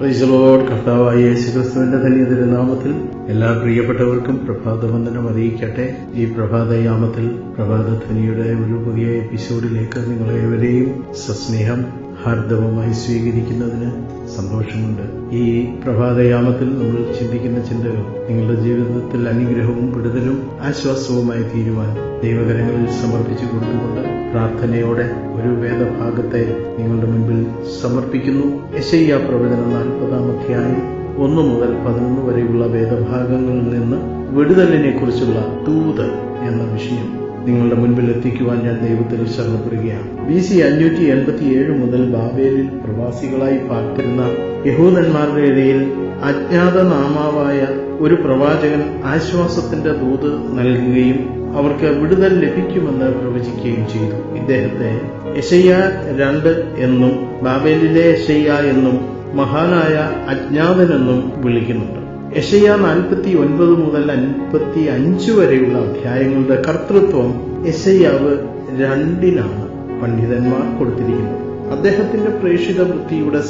പ്രൈസലോഡ് കർത്താവായ യേശുക്രിസ്തുവിന്റെ ധന്യതിന്റെ നാമത്തിൽ എല്ലാ പ്രിയപ്പെട്ടവർക്കും പ്രഭാതവന്ദനം അറിയിക്കട്ടെ. ഈ പ്രഭാതയാമത്തിൽ പ്രഭാതധ്വനിയുടെ ഒരു പുതിയ എപ്പിസോഡിലേക്ക് നിങ്ങളെ നിങ്ങളേവരെയും സസ്നേഹം ഹാർദവമായി സ്വീകരിക്കുന്നതിന് സന്തോഷമുണ്ട്. ഈ പ്രഭാതയാമത്തിൽ നമ്മൾ ചിന്തിക്കുന്ന ചിന്തകൾ നിങ്ങളുടെ ജീവിതത്തിൽ അനുഗ്രഹവും വിടുതലും ആശ്വാസവുമായി തീരുവാൻ ദൈവകരങ്ങളിൽ സമർപ്പിച്ചു കൊടുത്തുകൊണ്ട് പ്രാർത്ഥനയോടെ ഒരു വേദഭാഗത്തെ നിങ്ങളുടെ മുമ്പിൽ സമർപ്പിക്കുന്നു. യശയ്യ പ്രവചനം നാൽപ്പതാം അധ്യായം ഒന്ന് മുതൽ പതിനൊന്ന് വരെയുള്ള വേദഭാഗങ്ങളിൽ നിന്ന് വിടുതലിനെ കുറിച്ചുള്ള തൂത് എന്ന വിഷയം നിങ്ങളുടെ മുൻപിൽ എത്തിക്കുവാൻ ഞാൻ ദൈവത്തിൽ ശ്രമപ്പെടുകയാണ് ബി സി അഞ്ഞൂറ്റി എൺപത്തി ഏഴ് മുതൽ ബാബേലിൽ പ്രവാസികളായി പാർത്തിരുന്ന യഹൂദന്മാരുടെ ഇടയിൽ അജ്ഞാതനാമാവായ ഒരു പ്രവാചകൻ ആശ്വാസത്തിന്റെ ദൂത് നൽകുകയും അവർക്ക് വിടുതൽ ലഭിക്കുമെന്ന് പ്രവചിക്കുകയും ചെയ്തു. ഇദ്ദേഹത്തെ യശയ്യ രണ്ട് എന്നും ബാബേലിലെ യശയ്യ എന്നും മഹാനായ അജ്ഞാതനെന്നും വിളിക്കുന്നുണ്ട് യശയ്യ നാൽപ്പത്തി ഒൻപത് മുതൽ അൻപത്തി അഞ്ച് വരെയുള്ള അധ്യായങ്ങളുടെ കർത്തൃത്വം യശയാവ് രണ്ടിനാണ് പണ്ഡിതന്മാർ കൊടുത്തിരിക്കുന്നത്. അദ്ദേഹത്തിന്റെ പ്രേക്ഷിത വൃത്തിയുടെ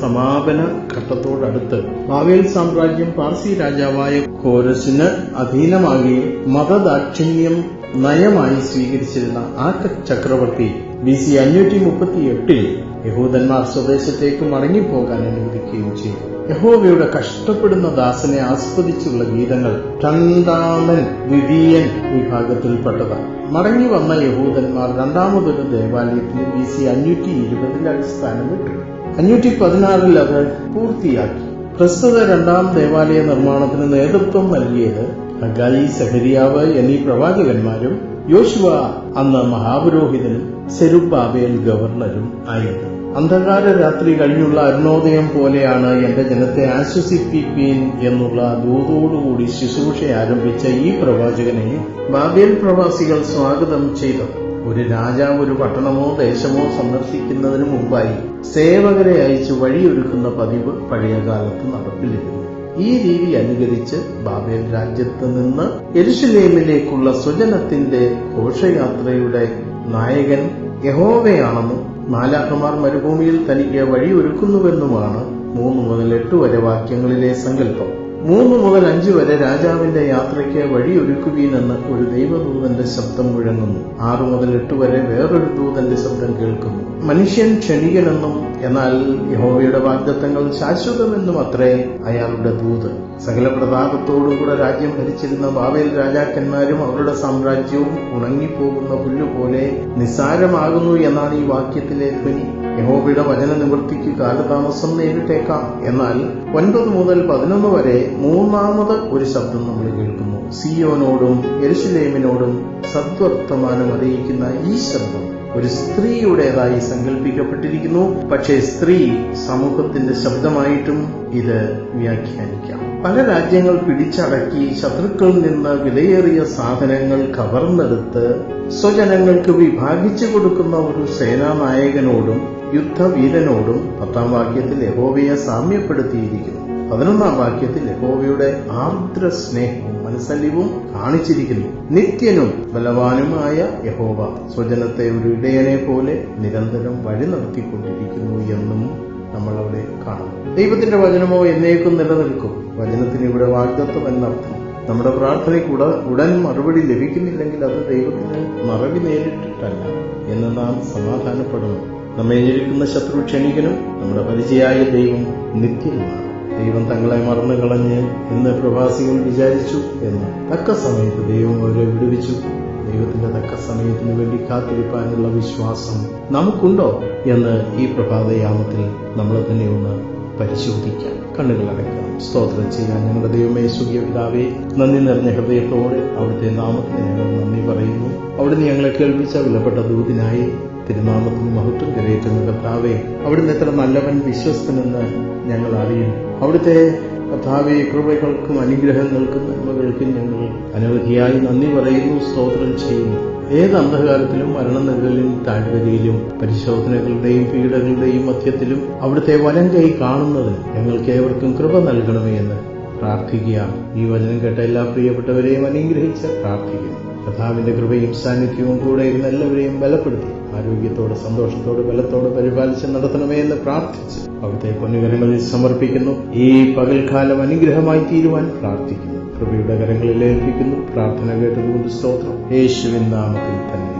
സമാപന ഘട്ടത്തോടടുത്ത് ബാവേൽ സാമ്രാജ്യം പാർസി രാജാവായ കോരസിന് അധീനമാകുകയും മതദാക്ഷിണ്യം നയമായി സ്വീകരിച്ചിരുന്ന ആ ചക്രവർത്തി ബി സി അഞ്ഞൂറ്റി മുപ്പത്തി എട്ടിൽ യഹൂദന്മാർ സ്വദേശത്തേക്ക് മടങ്ങിപ്പോകാൻ അനുവദിക്കുകയും ചെയ്തു. യഹോവയുടെ കഷ്ടപ്പെടുന്ന ദാസനെ ആസ്വദിച്ചുള്ള ഗീതങ്ങൾ രണ്ടാമൻ ദ്വിതീയൻ വിഭാഗത്തിൽപ്പെട്ടതാണ്. മടങ്ങി വന്ന യഹൂദന്മാർ രണ്ടാമതൊരു ദേവാലയത്തിന് ബി സി അഞ്ഞൂറ്റി ഇരുപതിൽ അടിസ്ഥാനമിട്ടു അഞ്ഞൂറ്റി പതിനാറിൽ അത് പൂർത്തിയാക്കി. പ്രസ്തുത രണ്ടാം ദേവാലയ നിർമ്മാണത്തിന് നേതൃത്വം നൽകിയത് ഹഗായി സഹരിയാവ് എന്നീ പ്രവാചകന്മാരും യോശുവ അന്ന് മഹാപുരോഹിതനും സെരുബാബേൽ ഗവർണറും ആയിരുന്നു. അന്ധകാര രാത്രി കഴിഞ്ഞുള്ള അരുണോദയം പോലെയാണ് എന്റെ ജനത്തെ ആശ്വസിപ്പിപ്പീൻ എന്നുള്ള ദൂതോടുകൂടി ശുശ്രൂഷ ആരംഭിച്ച ഈ പ്രവാചകനെ ബാബേൽ പ്രവാസികൾ സ്വാഗതം ചെയ്തു. ഒരു രാജാവ് ഒരു പട്ടണമോ ദേശമോ സന്ദർശിക്കുന്നതിന് മുമ്പായി സേവകരെ അയച്ച് വഴിയൊരുക്കുന്ന പതിവ് പഴയകാലത്ത് നടപ്പിലിരുന്നു. ഈ രീതി അനുകരിച്ച് ബാബേൽ രാജ്യത്ത് നിന്ന് എരുഷലേമിലേക്കുള്ള സ്വജനത്തിന്റെ ഘോഷയാത്രയുടെ നായകൻ യഹോവയാണെന്നും മാലാഖമാർ മരുഭൂമിയിൽ തനിക്ക് വഴിയൊരുക്കുന്നുവെന്നുമാണ് മൂന്ന് മുതൽ എട്ട് വരെ വാക്യങ്ങളിലെ സങ്കല്പം. മൂന്ന് മുതൽ അഞ്ച് വരെ രാജാവിന്റെ യാത്രയ്ക്ക് വഴിയൊരുക്കുവീനെന്ന് ഒരു ദൈവദൂതന്റെ ശബ്ദം മുഴങ്ങുന്നു. ആറു മുതൽ എട്ട് വരെ വേറൊരു ദൂതന്റെ ശബ്ദം കേൾക്കുന്നു. മനുഷ്യൻ ക്ഷണികനെന്നും എന്നാൽ യഹോവയുടെ വാഗ്ദത്തങ്ങൾ ശാശ്വതമെന്നും അത്രേ അയാളുടെ ദൂത് സകല പ്രതാപത്തോടുകൂടെ രാജ്യം ഭരിച്ചിരുന്ന ബാബേൽ രാജാക്കന്മാരും അവരുടെ സാമ്രാജ്യവും ഉണങ്ങിപ്പോകുന്ന പുല്ലുപോലെ നിസ്സാരമാകുന്നു എന്നാണ് ഈ വാക്യത്തിലെ ധ്വനി. യഹോബയുടെ വചന നിവൃത്തിക്ക് കാലതാമസം നേരിട്ടേക്കാം. എന്നാൽ ഒൻപത് മുതൽ പതിനൊന്ന് വരെ മൂന്നാമത് ഒരു ശബ്ദം നമ്മൾ കേൾക്കുന്നു. സിയോനോടും എരുസലേമിനോടും സദ്വർത്തമാനം അറിയിക്കുന്ന ഈ ശബ്ദം ഒരു സ്ത്രീയുടേതായി സങ്കല്പിക്കപ്പെട്ടിരിക്കുന്നു പക്ഷേ സ്ത്രീ സമൂഹത്തിന്റെ ശബ്ദമായിട്ടും ഇത് വ്യാഖ്യാനിക്കാം. പല രാജ്യങ്ങൾ പിടിച്ചടക്കി ശത്രുക്കളിൽ നിന്ന് വിലയേറിയ സാധനങ്ങൾ കവർന്നെടുത്ത് സ്വജനങ്ങൾക്ക് വിഭാഗിച്ചു കൊടുക്കുന്ന ഒരു സേനാനായകനോടും യുദ്ധവീരനോടും പത്താം വാക്യത്തിൽ യഹോവയെ സാമ്യപ്പെടുത്തിയിരിക്കുന്നു. പതിനൊന്നാം വാക്യത്തിൽ യഹോവയുടെ ആർദ്ര സ്നേഹവും മനസ്സലിവും കാണിച്ചിരിക്കുന്നു. നിത്യനും ബലവാനുമായ യഹോവ സ്വജനത്തെ ഒരു ഇടയനെ പോലെ നിരന്തരം വഴി നടത്തിക്കൊണ്ടിരിക്കുന്നു എന്നും നമ്മൾ അവിടെ കാണുന്നു. ദൈവത്തിന്റെ വചനമോ എന്നേക്കും നിലനിൽക്കും. വചനത്തിന് ഇവിടെ വാഗ്ദത്വം എന്നർത്ഥം നമ്മുടെ പ്രാർത്ഥനയ്ക്ക് ഉട ഉടൻ മറുപടി ലഭിക്കുന്നില്ലെങ്കിൽ അത് ദൈവത്തിന് മറവി നേരിട്ടിട്ടല്ല എന്ന് നാം സമാധാനപ്പെടണം നമ്മെ ഞെരുക്കുന്ന ശത്രു ക്ഷണികനും നമ്മുടെ പരിചയായ ദൈവം നിത്യനുമാണ്. ദൈവം തങ്ങളെ മറന്നു കളഞ്ഞ് എന്ന് പ്രവാസികൾ വിചാരിച്ചു എന്ന് തക്ക സമയത്ത് ദൈവം അവരെ വിടുവിച്ചു. ദൈവത്തിന്റെ തക്ക സമയത്തിന് വേണ്ടി കാത്തിരിപ്പാനുള്ള വിശ്വാസം നമുക്കുണ്ടോ എന്ന് ഈ പ്രഭാതയാമത്തിൽ നമ്മൾ തന്നെ ഒന്ന് പരിശോധിക്കാം. കണ്ണുകൾ സ്തോത്രം ചെയ്യാൻ ഞങ്ങളുടെ ദൈവമേ സുഖ്യ പിതാവേ നന്ദി നിറഞ്ഞ ഹൃദയത്തോടെ അവിടുത്തെ നാമത്തിന് ഞങ്ങൾ നന്ദി പറയുന്നു. അവിടുന്ന് ഞങ്ങളെ കേൾപ്പിച്ച വിലപ്പെട്ട ദൂതിനായി തിരുനാമത്തിന് മഹത്വം കരയേറ്റുന്ന കർത്താവെ അവിടുന്ന് എത്ര നല്ലവൻ വിശ്വസ്തനെന്ന് ഞങ്ങൾ അറിയുന്നു. അവിടുത്തെ കർത്താവെ കൃപകൾക്കും അനുഗ്രഹങ്ങൾക്കും നന്മകൾക്കും ഞങ്ങൾ അനവധിയായി നന്ദി പറയുന്നു സ്തോത്രം ചെയ്യുന്നു. ഏത് അന്ധകാരത്തിലും മരണനിഴലിലും താഴ്വരയിലും പരിശോധനകളുടെയും പീഡകളുടെയും മധ്യത്തിലും അവിടുത്തെ വനം കൈ കാണുന്നതിന് ഞങ്ങൾക്ക് ഏവർക്കും കൃപ നൽകണമേ എന്ന് പ്രാർത്ഥിക്കുക ഈ വചനം കേട്ട എല്ലാ പ്രിയപ്പെട്ടവരെയും അനുഗ്രഹിച്ച് പ്രാർത്ഥിക്കുന്നു. കഥാവിന്റെ കൃപയും സാന്നിധ്യവും കൂടെ ഇരുന്ന് എല്ലാവരെയും ബലപ്പെടുത്തി. ആരോഗ്യത്തോടെ സന്തോഷത്തോടെ ബലത്തോടെ പരിപാലിച്ച് നടത്തണമേ എന്ന് പ്രാർത്ഥിച്ച് അവിടുത്തെ പൊന്നുകരങ്ങളിൽ സമർപ്പിക്കുന്നു. ഈ പകൽക്കാലം അനുഗ്രഹമായി തീരുവാൻ പ്രാർത്ഥിക്കുന്നു. കൃപയുടെ കരങ്ങളിൽ ഏൽപ്പിക്കുന്നു. പ്രാർത്ഥന കേട്ടതുകൊണ്ട് സ്തോത്രം. യേശുവിൻ നാമത്തിൽ തന്നെ.